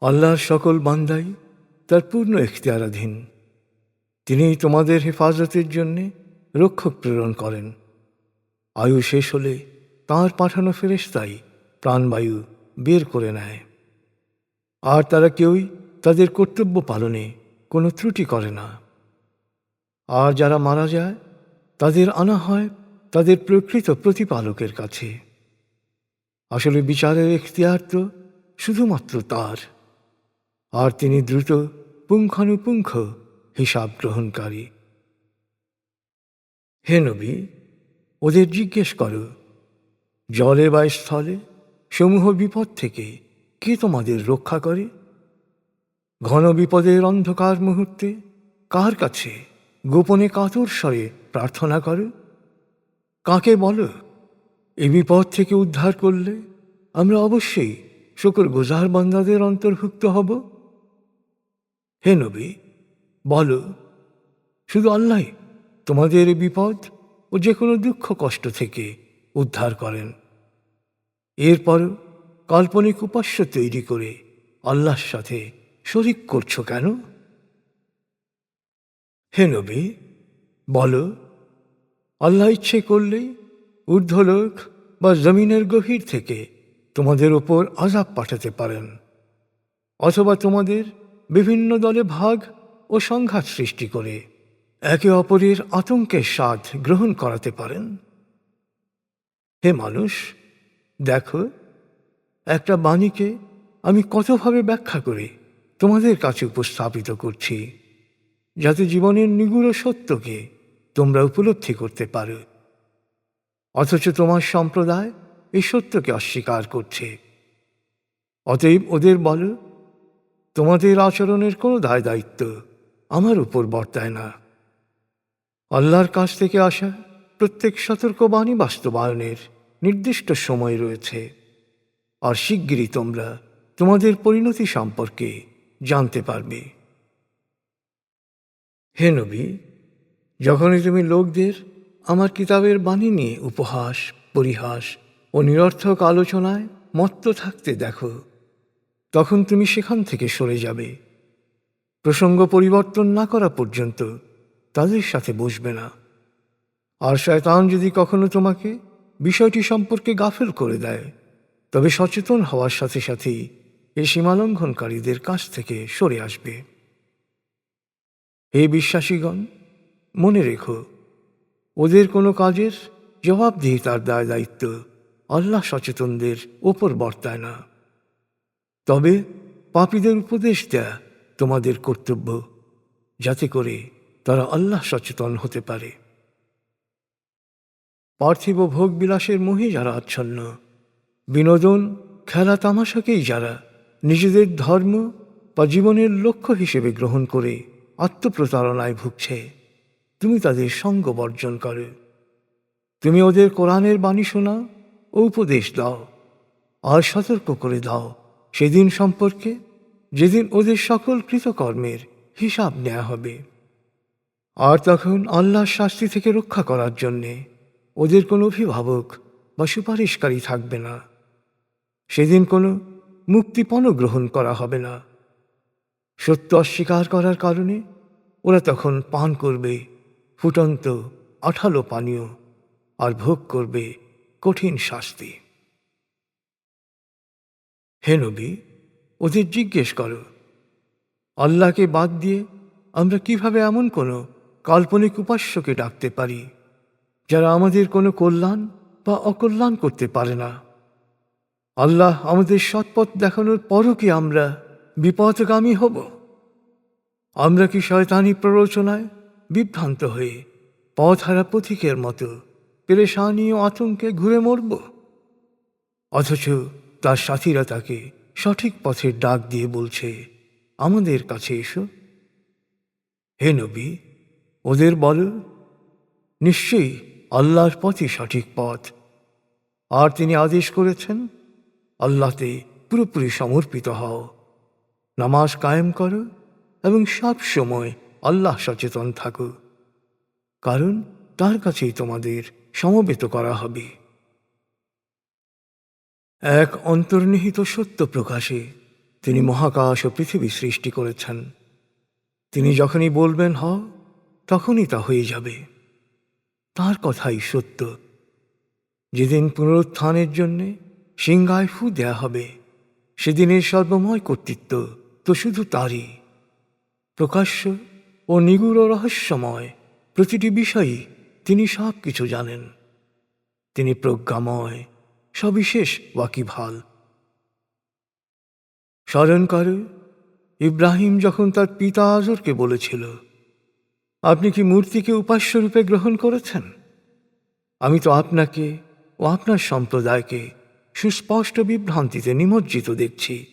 আল্লাহর সকল বান্দাই তার পূর্ণ এখতিয়ারাধীন তিনি তোমাদের হেফাজতের জন্যে রক্ষক প্রেরণ করেন। আয়ু শেষ হলে তাঁর পাঠানো ফেরেশতাই প্রাণবায়ু বের করে নেয়। আর তারা কেউই তাদের কর্তব্য পালনে কোনো ত্রুটি করে না। আর যারা মারা যায়, তাদের আনা হয় তাদের প্রকৃত প্রতিপালকের কাছে। আসলে বিচারের এখতিয়ার তো শুধুমাত্র তার। আর তিনি দ্রুত পুঙ্খানুপুঙ্খ হিসাব গ্রহণকারী। হে নবী, ওদের জিজ্ঞেস করো, জলে বা স্থলে সমূহ বিপদ থেকে কে তোমাদের রক্ষা করে? ঘন বিপদের অন্ধকার মুহূর্তে কার কাছে গোপনে কাতর স্বরে প্রার্থনা করো? কাকে বলো এই বিপদ থেকে উদ্ধার করলে আমরা অবশ্যই শুকর গোজার বান্দাদের অন্তর্ভুক্ত হব? হে নবী, বলো, শুধু আল্লাহ তোমাদের বিপদ ও যে কোনো দুঃখ কষ্ট থেকে উদ্ধার করেন। এরপর কাল্পনিক উপাস্য তৈরি করে আল্লাহর সাথে শরিক করছ কেন? হে নবী, বলো, আল্লাহ ইচ্ছে করলেই ঊর্ধ্বলোক বা জমিনের গভীর থেকে তোমাদের ওপর আজাব পাঠাতে পারেন, অথবা তোমাদের বিভিন্ন দলে ভাগ ও সংঘাত সৃষ্টি করে একে অপরের আতঙ্কের স্বাদ গ্রহণ করাতে পারেন। হে মানুষ, দেখো, একটা বাণীকে আমি কতভাবে ব্যাখ্যা করে তোমাদের কাছে উপস্থাপিত করছি, যাতে জীবনের নিগুড় সত্যকে তোমরা উপলব্ধি করতে পারো। অথচ তোমার সম্প্রদায় এই সত্যকে অস্বীকার করছে। অতএব ওদের বলো তোমাদের আচরণের কোনো দায় দায়িত্ব আমার উপর বর্তায় না। আল্লাহর কাছ থেকে আসা প্রত্যেক সতর্কবাণী বাস্তবায়নের নির্দিষ্ট সময় রয়েছে। আর শিগগিরই তোমরা তোমাদের পরিণতি সম্পর্কে জানতে পারবে। হে নবী, যখনই তুমি লোকদের আমার কিতাবের বাণী নিয়ে উপহাস, পরিহাস ও নিরর্থক আলোচনায় মত্ত থাকতে দেখো তখন তুমি সেখান থেকে সরে যাবে। প্রসঙ্গ পরিবর্তন না করা পর্যন্ত তাদের সাথে বসবে না। আর শয়তান যদি কখনো তোমাকে বিষয়টি সম্পর্কে গাফেল করে দেয়, তবে সচেতন হওয়ার সাথে সাথেই এই সীমালঙ্ঘনকারীদের কাছ থেকে সরে আসবে। হে বিশ্বাসীগণ, মনে রেখো, ওদের কোনো কাজের জবাবদিহিতার দায় দায়িত্ব আল্লাহ সচেতনদের ওপর বর্তায় না। তবে পাপীদের উপদেশ দেয়া তোমাদের কর্তব্য, যাতে করে তারা আল্লাহ সচেতন হতে পারে। পার্থিব ভোগ বিলাসের মোহে যারা আচ্ছন্ন, বিনোদন, খেলা তামাশাকেই যারা নিজেদের ধর্ম বা জীবনের লক্ষ্য হিসেবে গ্রহণ করে আত্মপ্রতারণায় ভুগছে, তুমি তাদের সঙ্গ বর্জন করো। তুমি ওদের কোরআনের বাণী শোনা ও উপদেশ দাও, আর সতর্ক করে দাও। সেদিন সম্পর্কে, যেদিন ওদের সকল কৃতকর্মের হিসাব নেওয়া হবে। আর তখন আল্লাহর শাস্তি থেকে রক্ষা করার জন্যে ওদের কোনো অভিভাবক বা সুপারিশকারী থাকবে না। সেদিন কোনো মুক্তিপণ গ্রহণ করা হবে না। সত্য অস্বীকার করার কারণে ওরা তখন পান করবে, ফুটন্ত আঠালো পানীয়, আর ভোগ করবে কঠিন শাস্তি। হে নবী, ওদের জিজ্ঞেস করো। আল্লাহকে বাদ দিয়ে আমরা কীভাবে এমন কোনো কাল্পনিক উপাস্যকে ডাকতে পারি, যারা আমাদের কোনো কল্যাণ বা অকল্যাণ করতে পারে না? আল্লাহ আমাদের সৎপথ দেখানোর পরও কি আমরা বিপদগামী হব? আমরা কি শয়তানি প্ররোচনায় বিভ্রান্ত হয়ে পথহারা পথিকের মতো পেরেশানি ও আতঙ্কে ঘুরে মরব? অথচ তার সাথীরা তাকে সঠিক পথের ডাক দিয়ে বলছে, আমাদের কাছে এসো। হে নবী, ওদের বল। নিশ্চয়ই আল্লাহর পথই সঠিক পথ। আর তিনি আদেশ করেছেন, আল্লাহতে পুরোপুরি সমর্পিত হও। নামাজ কায়েম করো এবং সব সময় আল্লাহ সচেতন থাকো। কারণ তার কাছেই তোমাদের সমবেত করা হবে। এক অন্তর্নিহিত সত্য প্রকাশে তিনি মহাকাশ ও পৃথিবী সৃষ্টি করেছেন। তিনি যখনই বলবেন, হ তখনই তা হয়ে যাবে। তার কথাই সত্য। যেদিন পুনরুত্থানের জন্যে সিংহায় ফু দেয়া হবে, সেদিনের সর্বময় কর্তৃত্ব তো শুধু তারই। প্রকাশ্য ও নিগুড় রহস্যময় প্রতিটি বিষয়ই তিনি সব কিছু জানেন। তিনি প্রজ্ঞাময় সবিশেষ ওয়াকিভাল স্মরণ করে, ইব্রাহিম যখন তার পিতা আজরকে বলেছিল, আপনি কি মূর্তিকে উপাস্যরূপে গ্রহণ করেছেন? আমি তো আপনাকে ও আপনার সম্প্রদায়কে সুস্পষ্ট বিভ্রান্তিতে নিমজ্জিত দেখছি।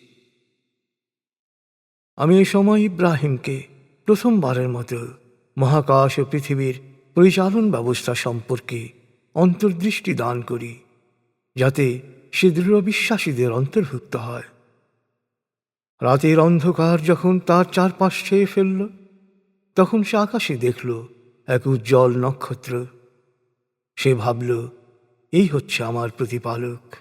আমি এই সময় ইব্রাহিমকে প্রথমবারের মতো মহাকাশ ও পৃথিবীর পরিচালন ব্যবস্থা সম্পর্কে অন্তর্দৃষ্টি দান করি। যাতে সে দৃঢ় বিশ্বাসীদের অন্তর্ভুক্ত হয়। রাতের অন্ধকার যখন তার চারপাশ ছেয়ে ফেলল, তখন সে আকাশে দেখল এক উজ্জ্বল নক্ষত্র। সে ভাবল, এই হচ্ছে আমার প্রতিপালক।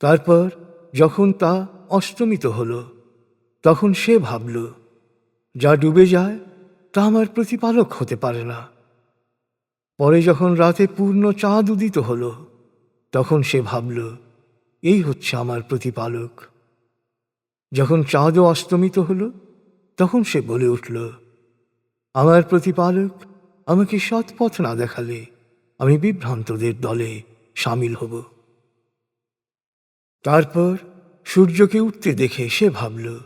তারপর যখন তা অষ্টমিত হল, তখন সে ভাবল, যা ডুবে যায়, তা আমার প্রতিপালক হতে পারে না। পরে যখন রাতে পূর্ণ চাঁদ উদিত হল তখন সে ভাবল, এই হচ্ছে আমার প্রতিপালক। যখন চাঁদও অস্তমিত হল, তখন সে বলে উঠল, আমার প্রতিপালক, আমাকে সৎ পথ না দেখালে আমি বিভ্রান্তদের দলে সামিল হব। তারপর সূর্যকে উঠতে দেখে সে ভাবল,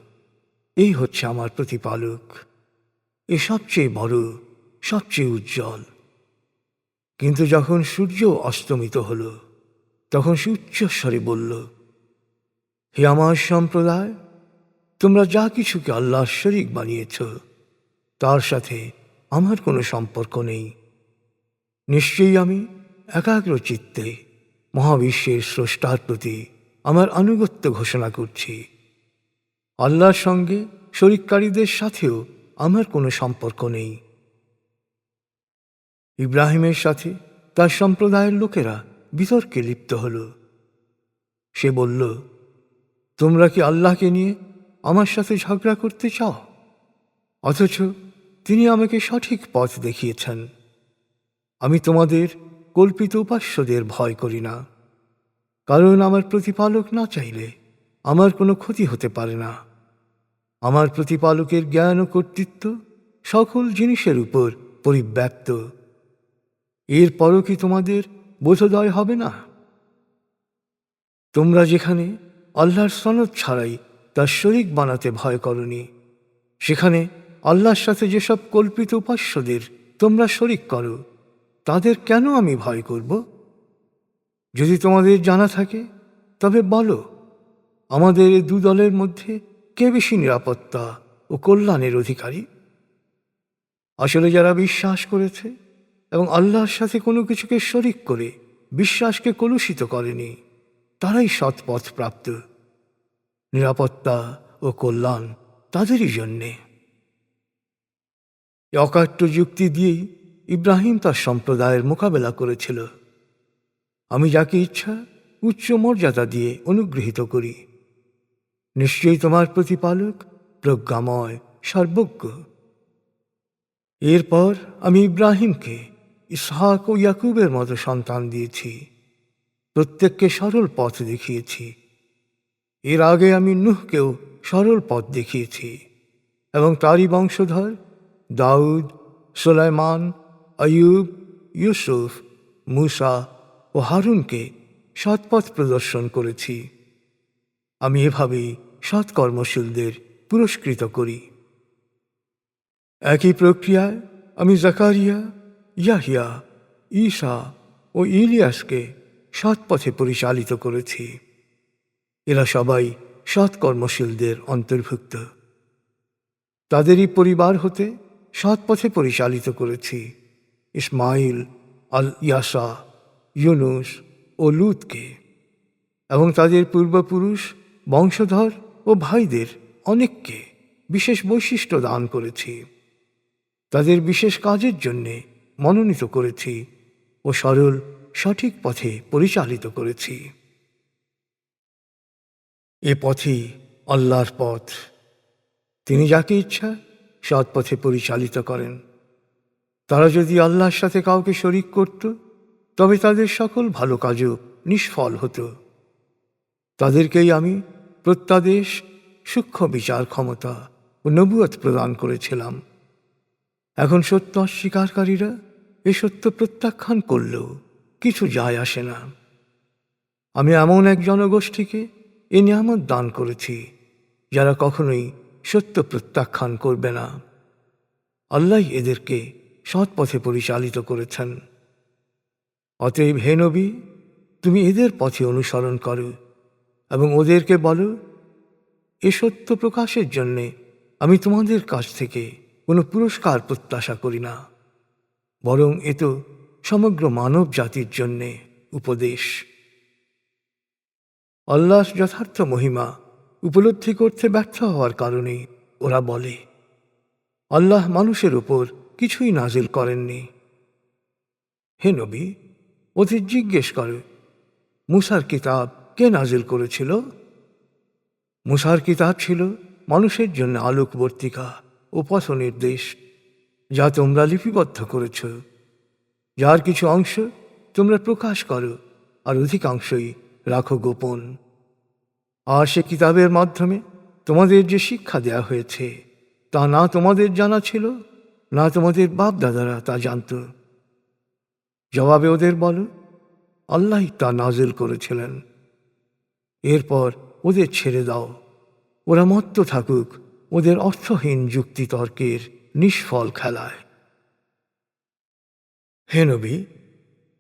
এই হচ্ছে আমার প্রতিপালক। এ সবচেয়ে বড়, সবচেয়ে উজ্জ্বল। কিন্তু যখন সূর্য অস্তমিত হল তখন সে উচ্চস্বরে বলল, হে আমার সম্প্রদায়, তোমরা যা কিছুকে আল্লাহর শরিক বানিয়েছ, তার সাথে আমার কোনো সম্পর্ক নেই। নিশ্চয়ই আমি একাগ্র চিত্তে মহাবিশ্বের স্রষ্টার প্রতি আমার আনুগত্য ঘোষণা করছি। আল্লাহর সঙ্গে শরিককারীদের সাথেও আমার কোনো সম্পর্ক নেই। ইব্রাহিমের সাথে তার সম্প্রদায়ের লোকেরা বিতর্কে লিপ্ত হল। সে বলল, তোমরা কি আল্লাহকে নিয়ে আমার সাথে ঝগড়া করতে চাও? অথচ তিনি আমাকে সঠিক পথ দেখিয়েছেন। আমি তোমাদের কল্পিত উপাস্যদের ভয় করি না। কারণ আমার প্রতিপালক না চাইলে আমার কোনো ক্ষতি হতে পারে না। আমার প্রতিপালকের জ্ঞান ও কর্তৃত্ব সকল জিনিসের উপর পরিব্যাপ্ত। এরপরও কি তোমাদের বোধোদয় হবে না। তোমরা যেখানে আল্লাহর সনদ ছাড়াই তার শরিক বানাতে ভয় করনি, সেখানে আল্লাহর সাথে যেসব কল্পিত উপাস্যদের তোমরা শরিক করো, তাদের কেন আমি ভয় করব? যদি তোমাদের জানা থাকে, তবে বলো, আমাদের দু দলের মধ্যে কে বেশি নিরাপত্তা ও কল্যাণের অধিকারী? আসলে যারা বিশ্বাস করেছে এবং আল্লাহর সাথে কোনো কিছুকে শরিক করে, বিশ্বাসকে কলুষিত করেনি। তারাই সৎপথ প্রাপ্ত। নিরাপত্তা ও কল্যাণ তাদেরই জন্যে। অকাট্য যুক্তি দিয়েই ইব্রাহিম তার সম্প্রদায়ের মোকাবেলা করেছিল। আমি যাকে ইচ্ছা, উচ্চ মর্যাদা দিয়ে অনুগৃহীত করি। নিশ্চয়ই তোমার প্রতিপালক প্রজ্ঞাময়, সর্বজ্ঞ। এরপর আমি ইব্রাহিমকে ইসহাক ও ইয়াকুবের মতো সন্তান দিয়েছি। প্রত্যেককে সরল পথ দেখিয়েছি। এর আগে আমি নুহকেও সরল পথ দেখিয়েছি এবং তারই বংশধর দাউদ, সোলাইমান আয়ুব ইউসুফ, মুসা ও হারুনকে সৎপথ প্রদর্শন করেছি। আমি এভাবেই সৎকর্মশীলদের পুরস্কৃত করি। একই প্রক্রিয়ায় আমি জাকারিয়া ইয়াহিয়া, ঈশা ও ইলিয়াসকে সৎ পথে পরিচালিত করেছি। এরা সবাই সৎকর্মশীলদের অন্তর্ভুক্ত। তাদেরই পরিবার হতে সৎ পথে পরিচালিত করেছি। ইসমাইল আল ইয়াসা ইউনুস ও লুতকে। এবং তাদের পূর্বপুরুষ, বংশধর ও ভাইদের অনেককে বিশেষ বৈশিষ্ট্য দান করেছি। তাদের বিশেষ কাজের জন্যে মনোনীত করেছি ও সরল সঠিক পথে পরিচালিত করেছি। এ পথেই আল্লাহর পথ। তিনি যাকে ইচ্ছা সৎ পথে পরিচালিত করেন। তারা যদি আল্লাহর সাথে কাউকে শরিক করত, তবে তাদের সকল ভালো কাজও নিষ্ফল হতো। তাদেরকেই আমি প্রত্যাদেশ, সূক্ষ্ম বিচার ক্ষমতা ও নবুয়ত প্রদান করেছিলাম। এখন সত্য অস্বীকারীরা এ সত্য প্রত্যাখ্যান করলেও কিছু যায় আসে না। আমি এমন এক জনগোষ্ঠীকে এ নিয়ামত দান করেছি, যারা কখনোই সত্য প্রত্যাখ্যান করবে না। আল্লাহ এদেরকে সৎ পথে পরিচালিত করেছেন। অতএব হে নবী, তুমি এদের পথে অনুসরণ করো এবং ওদেরকে বলো, এ সত্য প্রকাশের জন্যে আমি তোমাদের কাছ থেকে কোনো পুরস্কার প্রত্যাশা করি না। বরং এ তো সমগ্র মানব জাতির জন্যে উপদেশ। আল্লাহর যথার্থ মহিমা উপলব্ধি করতে ব্যর্থ হওয়ার কারণে ওরা বলে, আল্লাহ মানুষের উপর কিছুই নাজিল করেননি। হে নবী ওদের জিজ্ঞেস করে, মুসার কিতাব কে নাজিল করেছিল? মুসার কিতাব ছিল মানুষের জন্য আলোকবর্তিকা ও পথ নির্দেশ যা তোমরা লিপিবদ্ধ করেছ, যার কিছু অংশ তোমরা প্রকাশ করো, আর অধিকাংশই রাখো গোপন। আর সে কিতাবের মাধ্যমে তোমাদের যে শিক্ষা দেয়া হয়েছে, তা না তোমাদের জানা ছিল, না তোমাদের বাপ দাদারা তা জানত। জবাবে ওদের বলো, আল্লাহ তা নাজিল করেছিলেন। এরপর ওদের ছেড়ে দাও। ওরা মত্ত থাকুক, ওদের অর্থহীন যুক্তিতর্কের নিষ্ফল খেলায়। হে নবী,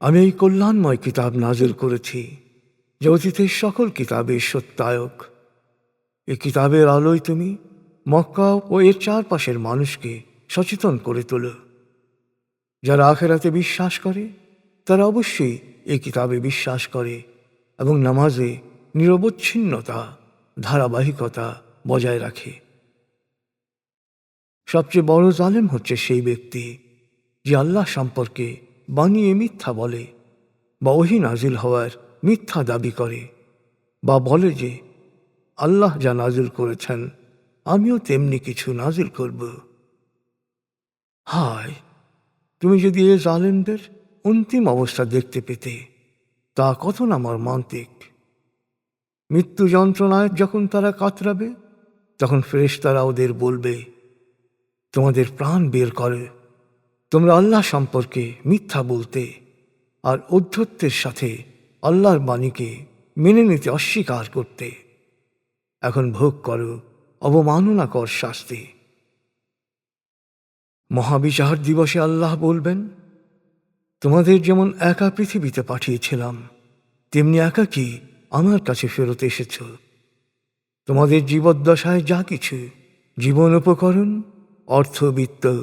আমি এই কল্যাণময় কিতাব নাজিল করেছি, যে অতীতের সকল কিতাবের সত্যায়ক। এ কিতাবের আলোয় তুমি মক্কা ও এর চারপাশের মানুষকে সচেতন করে তোলো। যারা আখেরাতে বিশ্বাস করে, তারা অবশ্যই এই কিতাবে বিশ্বাস করে এবং নামাজে নিরবচ্ছিন্নতা, ধারাবাহিকতা বজায় রাখে। সবচেয়ে বড় জালেম হচ্ছে সেই ব্যক্তি, যে আল্লাহ সম্পর্কে বানিয়ে মিথ্যা বলে বা ওহি নাজিল হওয়ার মিথ্যা দাবি করে বা বলে যে, আল্লাহ যা নাজিল করেছেন, আমিও তেমনি কিছু নাজিল করব। হায়, তুমি যদি এ জালেমদের অন্তিম অবস্থা দেখতে পেতে, তা কত না মর্মান্তিক। মৃত্যু যন্ত্রণায় যখন তারা কাতরাবে, তখন ফেরেশতারা ওদের বলবে তোমাদের প্রাণ বের করে। তোমরা আল্লাহ সম্পর্কে মিথ্যা বলতে আর অধ্যত্বের সাথে আল্লাহর বাণীকে মেনে নিতে অস্বীকার করতে। এখন ভোগ করো অবমাননাকর শাস্তি। মহাবিচার দিবসে আল্লাহ বলবেন, তোমাদের যেমন একা পৃথিবীতে পাঠিয়েছিলাম, তেমনি একা কি আমার কাছে ফেরত এসেছ। তোমাদের জীবদ্দশায় যা কিছু, জীবন উপকরণ অর্থবিত্ত,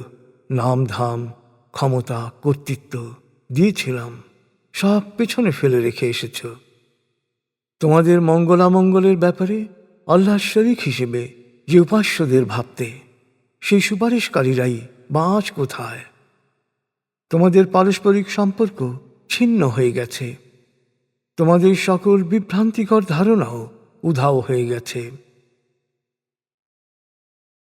নামধাম, ক্ষমতা, কর্তৃত্ব দিয়েছিলাম। সব পেছনে ফেলে রেখে এসেছ। তোমাদের মঙ্গলামঙ্গলের ব্যাপারে আল্লাহর শরিক হিসেবে যে উপাস্যদের ভাবতে, সেই সুপারিশকারীরাই বা আজ কোথায়? তোমাদের পারস্পরিক সম্পর্ক ছিন্ন হয়ে গেছে। তোমাদের সকল বিভ্রান্তিকর ধারণাও উধাও হয়ে গেছে।